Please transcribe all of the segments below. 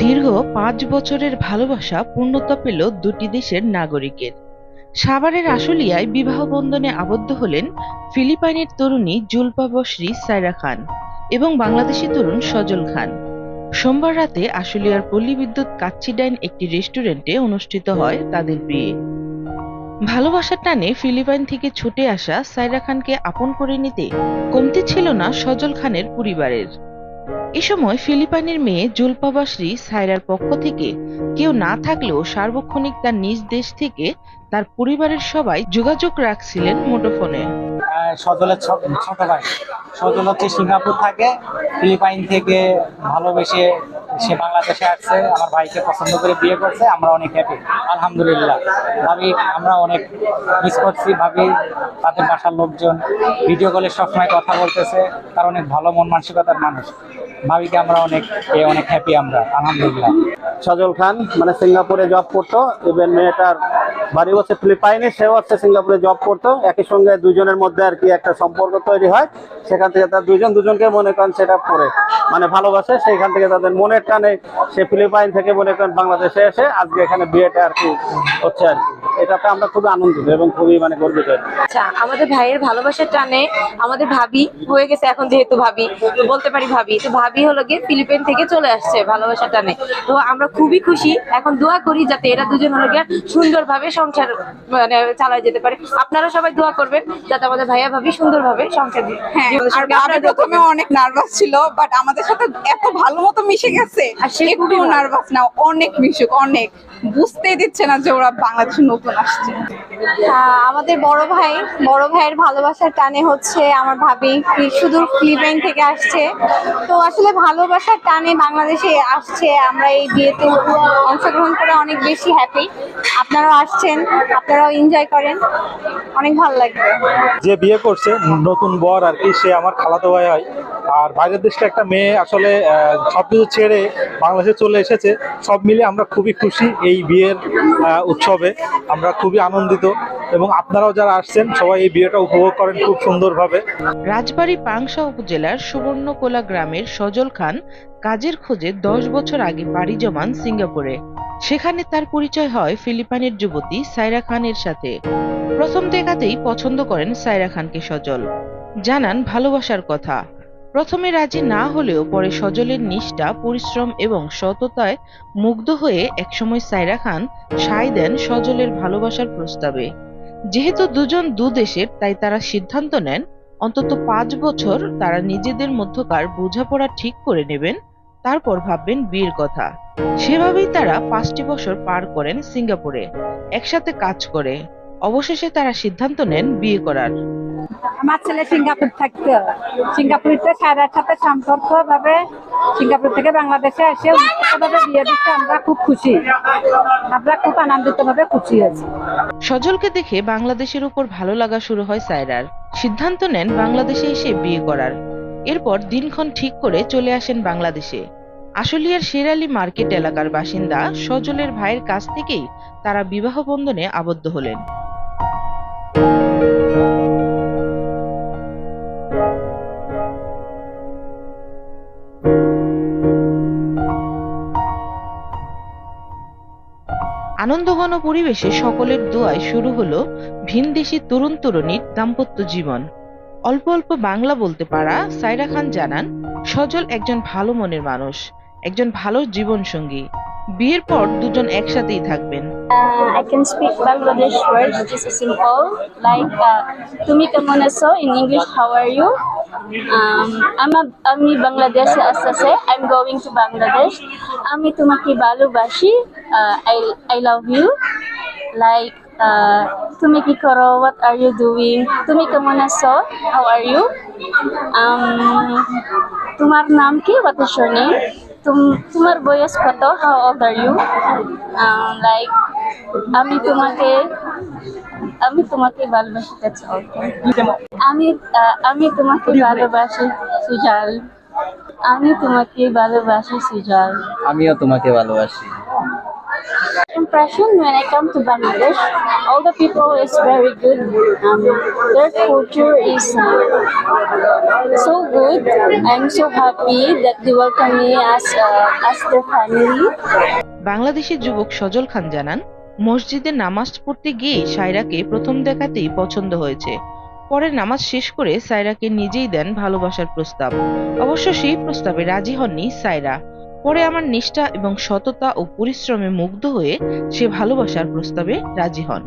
দীর্ঘ পাঁচ বছরের ভালোবাসা পূর্ণতা পেল দুটি দেশের নাগরিকের। সাভারের আশুলিয়ায় বিবাহ বন্ধনে আবদ্ধ হলেন ফিলিপাইনের তরুণী জুলপা বসরি সায়রা খান এবং বাংলাদেশি তরুণ সজল খান। সোমবার রাতে আশুলিয়ার পল্লী বিদ্যুৎ কাচ্চিডাইন একটি রেস্টুরেন্টে অনুষ্ঠিত হয় তাদের বিয়ে। ভালোবাসার টানে ফিলিপাইন থেকে ছুটে আসা সায়রা খানকে আপন করে নিতে কমতি ছিল না সজল খানের পরিবারের। এ সময় ফিলিপাইনের মেয়ে জুলপা সায়রার পক্ষ থেকে কেউ না থাকলেও সার্বক্ষণিক তার নিজ দেশ থেকে তার পরিবারের সবাই যোগাযোগ রাখছিলেন মুঠোফোনে। সজলের ছোট ভাই। সজল হচ্ছে সিঙ্গাপুর থাকে, ফিলিপাইন থেকে ভালোবেসে সে বাংলাদেশে আসছে, আমার ভাইকে পছন্দ করে বিয়ে করছে, আমরা অনেক হ্যাপি আলহামদুলিল্লাহ। ভাবি, আমরা অনেক মিস করছি, ভাবি, তাদের বাসার লোকজন ভিডিও কলে সবসময় কথা বলতেছে, তার অনেক ভালো মন মানসিকতার মানুষ। ভাবিকে আমরা অনেক অনেক হ্যাপি আমরা, আলহামদুলিল্লাহ। সজল খান মানে সিঙ্গাপুরে জব করতো ইভেন মেয়েটার বাড়ি হচ্ছে ফিলিপাইনে, সেও হচ্ছে সিঙ্গাপুরে জব করতো। একই সঙ্গে দুজনের মধ্যে আর কি একটা সম্পর্ক তৈরি হয়। সেখান থেকে তার দুজন দুজনকে মনে করেন সেটা করে মানে ভালোবাসে। সেইখান থেকে তাদের মনের টানে সে ফিলিপাইন থেকে মনে করেন বাংলাদেশে এসে আজকে এখানে বিয়েটা আর কি হচ্ছে আর কি। এটাতে আমরা খুবই আনন্দিত এবং খুবই মানে গর্বিত। আচ্ছা আমাদের ভাইয়ের ভালোবাসার টানে আমাদের ভাবি হয়ে গেছে এখন যেহেতু ভাবি বলতে পারি ভাবি। তো ভাবি হলো গিয়ে ফিলিপাইন থেকে চলে আসছে ভালোবাসার টানে। তো আমরা খুবই খুশি এখন দোয়া করি যাতে এরা দুজন হলো গিয়ে সুন্দরভাবে সংসার মানে চালায় যেতে পারে। আপনারা সবাই দোয়া করবেন যাতে আমাদের ভাইয়া ভাবি সুন্দরভাবে সংসার হ্যাঁ আর প্রথমে অনেক নার্ভাস ছিল বাট আমাদের সাথে এত ভালো মতো মিশে গেছে আর সে একটু খুবই নার্ভাস না অনেক মিশুক অনেক। বুঝতেই দিচ্ছে না যে ওরা বাংলাদেশে নতুন আসছে। আমাদের বড় ভাই, বড় ভাইয়ের ভালোবাসার টানে হচ্ছে আমার ভাবি সুদূর ফিলিপাইন থেকে আসছে। তো আসলে ভালোবাসার টানে বাংলাদেশে আসছে, আমরা এই বিয়েতে অংশগ্রহণ করে অনেক বেশি হ্যাপি আপনারাও আসছেন, আপনারাও এনজয় করেন। অনেক ভালো লাগবে। যে বিয়ে করছে, নতুন বর আর কি, সে আমার খালাতো ভাই হয়। আর বাইরের দেশটা একটা মেয়ে আসলে সবকিছু ছেড়ে বাংলাদেশে চলে এসেছে। সব মিলে আমরা খুবই খুশি এই বিয়ের উৎসবে। আমরা খুবই আনন্দিত এবং আপনারাও যারা আসছেন, সবাই এই বিয়েটা উপভোগ করেন খুব সুন্দরভাবে। রাজবাড়ী পাংশা উপজেলার সুবর্ণকোলা গ্রামের সজল খান কাজের খোঁজে দশ বছর আগে পাড়ি জমান সিঙ্গাপুরে। সেখানে তার পরিচয় হয় ফিলিপাইনের যুবতী সাইরা খানের সাথে। প্রথম দেখাতেই পছন্দ করেন সাইরা খানকে সজল। জানান ভালোবাসার কথা। প্রথমে রাজি না হলেও পরে সজলের নিষ্ঠা, পরিশ্রম এবং সততায় মুগ্ধ হয়ে একসময় সায়রা খান সায় দেন সজলের ভালোবাসার প্রস্তাবে। যেহেতু দুজন দু দেশের তাই তারা সিদ্ধান্ত নেন, অন্তত পাঁচ বছর তারা নিজেদের মধ্যকার বোঝাপড়া ঠিক করে নেবেন, তারপর ভাববেন বিয়ের কথা। সেভাবেই তারা পাঁচটি বছর পার করেন সিঙ্গাপুরে, একসাথে কাজ করে। অবশেষে তারা সিদ্ধান্ত নেন বিয়ে করার। আমার ছেলে সিঙ্গাপুর থাকতো। সিঙ্গাপুরিতে সারার সাথে সম্পর্ক ভাবে সিঙ্গাপুর থেকে বাংলাদেশে এসে ভাবে বিয়ে দিচ্ছে, আমরা খুব খুশি। আমরা খুব আনন্দিত ভাবে খুশি হয়েছি সজলকে দেখে বাংলাদেশের উপর ভালো লাগা শুরু হয় সায়রার। সিদ্ধান্ত নেন বাংলাদেশে এসে বিয়ে করার। এরপর দিনক্ষণ ঠিক করে চলে আসেন বাংলাদেশে। আশুলিয়ার শেরালি মার্কেট এলাকার বাসিন্দা সজলের ভাইয়ের কাছ থেকেই তারা বিবাহ বন্ধনে আবদ্ধ হলেন। আনন্দঘন পরিবেশে সকলের দোয়ায় শুরু হলো ভিনদেশি তরুণ তরুণীর দাম্পত্য জীবন অল্প অল্প বাংলা বলতে পারা সাইরা খান জানান সজল একজন ভালো মনের মানুষ একজন ভালো জীবন সঙ্গী বিয়ের পর দুজন একসাথেই থাকবেন I can speak Bangladesh words, is simple, like uh, "Tumi kemun aso" in English. How are you? Um, I'm a আমি বাংলাদেশে আসছে I'm going to Bangladesh. আমি তোমাকে ভালোবাসি uh, I I love you. Like uh, তুমি কি করো? What are you doing? তুমি কেমন আছো? How are you? Um, তোমার নাম কি? What is your name? তুম তোমার বয়স কত? How old are you? Um, like আমি তোমাকে আমি তোমাকে ভালোবাসি. আমি আমি তোমাকে ভালোবাসি সুজাল আমি তোমাকে ভালোবাসি সুজাল আমিও তোমাকে ভালোবাসি Impression when I come to Bangladesh, all the people is very good. Um, their culture is uh, so good. I'm so happy that they welcome me as uh, as their family. Bangladeshi যুবক সজল খান জানান মসজিদে নামাজ পড়তে গিয়ে সায়রাকে প্রথম দেখাতেই পছন্দ হয়েছে। পরে নামাজ শেষ করে সায়রাকে নিজেই দেন ভালোবাসার প্রস্তাব। অবশ্য সেই প্রস্তাবে রাজি হননি সায়রা পরে আমার নিষ্ঠা এবং সততা ও পরিশ্রমে মুগ্ধ হয়ে সে ভালোবাসার প্রস্তাবে রাজি হন।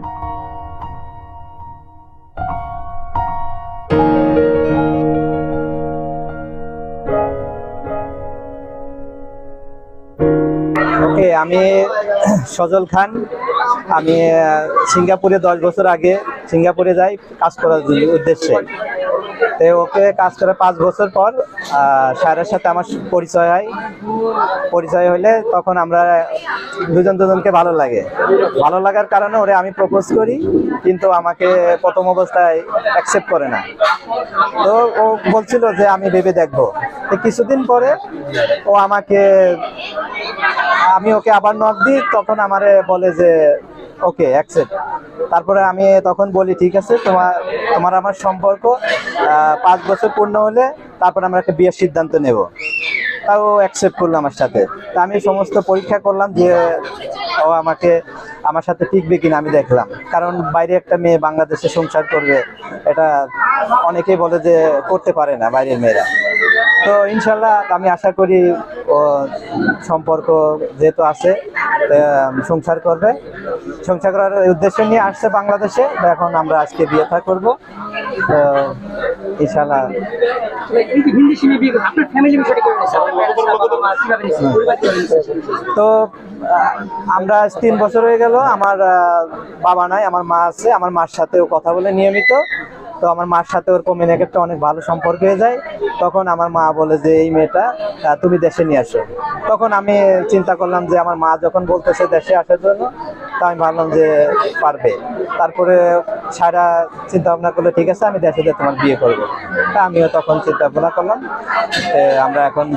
আমি সজল খান আমি সিঙ্গাপুরে দশ বছর আগে সিঙ্গাপুরে যাই কাজ করার উদ্দেশ্যে। তো ওকে কাজ করে পাঁচ বছর পর সায়রার সাথে আমার পরিচয় হয়। পরিচয় হলে তখন আমরা দুজন দুজনকে ভালো লাগে। ভালো লাগার কারণে ওরে আমি প্রপোজ করি, কিন্তু আমাকে প্রথম অবস্থায় অ্যাকসেপ্ট করে না। তো ও বলছিল যে, আমি ভেবে দেখব। তো কিছুদিন পরে ও আমাকে, আমি ওকে আবার নক দিই, তখন আমারে বলে যে ওকে অ্যাকসেপ্ট তারপরে আমি তখন বলি, ঠিক আছে, তোমার তোমার আমার সম্পর্ক পাঁচ বছর পূর্ণ হলে তারপর আমরা একটা বিয়ের সিদ্ধান্ত নেব। তাও অ্যাকসেপ্ট করল আমার সাথে। তা আমি সমস্ত পরীক্ষা করলাম যে ও আমাকে, আমার সাথে টিকবে কিনা আমি দেখলাম। কারণ বাইরে একটা মেয়ে বাংলাদেশে সংসার করবে, এটা অনেকেই বলে যে করতে পারে না বাইরের মেয়েরা। তো ইনশাল্লাহ আমি আশা করি সম্পর্ক যেহেতু আছে সংসার করবে। সংসার করার উদ্দেশ্য নিয়ে আসছে বাংলাদেশে এখন আমরা আজকে বিয়ে থা করব ইনশাল্লাহ। তো আমরা তিন বছর হয়ে গেল, আমার বাবা নাই, আমার মা আছে, আমার মার সাথেও কথা বলে নিয়মিত। তো আমার মার সাথে ওর কমিউনিকেটটা অনেক ভালো সম্পর্ক হয়ে যায়। তখন আমার মা বলে যে এই মেয়েটা তুমি দেশে নিয়ে আসো। তখন আমি চিন্তা করলাম যে আমার মা যখন বলতেছে দেশে আসার জন্য তা আমি ভাবলাম যে পারবে। তারপরে সারা চিন্তা ভাবনা করলে ঠিক আছে আমি দেশে যেয়ে তোমার বিয়ে করব। তা আমিও তখন চিন্তা ভাবনা করলাম আমরা এখন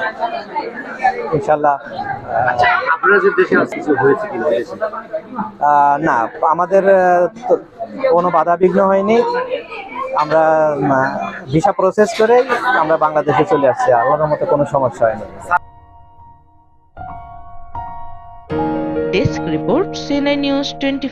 ইনশাল্লাহ আহ, না আমাদের কোনো বাধা বিঘ্ন হয়নি। আমরা ভিসা প্রসেস করে আমরা বাংলাদেশে চলে আসছি আল্লাহর মতো কোনো সমস্যা হয়নি desk report CNI news twenty